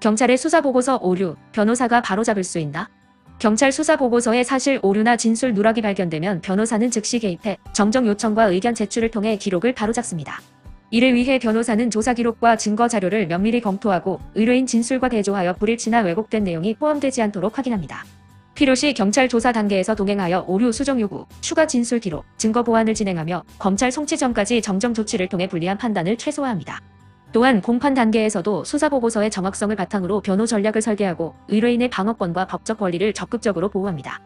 경찰의 수사보고서 오류, 변호사가 바로잡을 수 있나? 경찰 수사보고서에 사실 오류나 진술 누락이 발견되면 변호사는 즉시 개입해 정정 요청과 의견 제출을 통해 기록을 바로잡습니다. 이를 위해 변호사는 조사 기록과 증거 자료를 면밀히 검토하고 의뢰인 진술과 대조하여 불일치나 왜곡된 내용이 포함되지 않도록 확인합니다. 필요시 경찰 조사 단계에서 동행하여 오류 수정 요구, 추가 진술 기록, 증거 보완을 진행하며 검찰 송치 전까지 정정 조치를 통해 불리한 판단을 최소화합니다. 또한 공판 단계에서도 수사보고서의 정확성을 바탕으로 변호 전략을 설계하고 의뢰인의 방어권과 법적 권리를 적극적으로 보호합니다.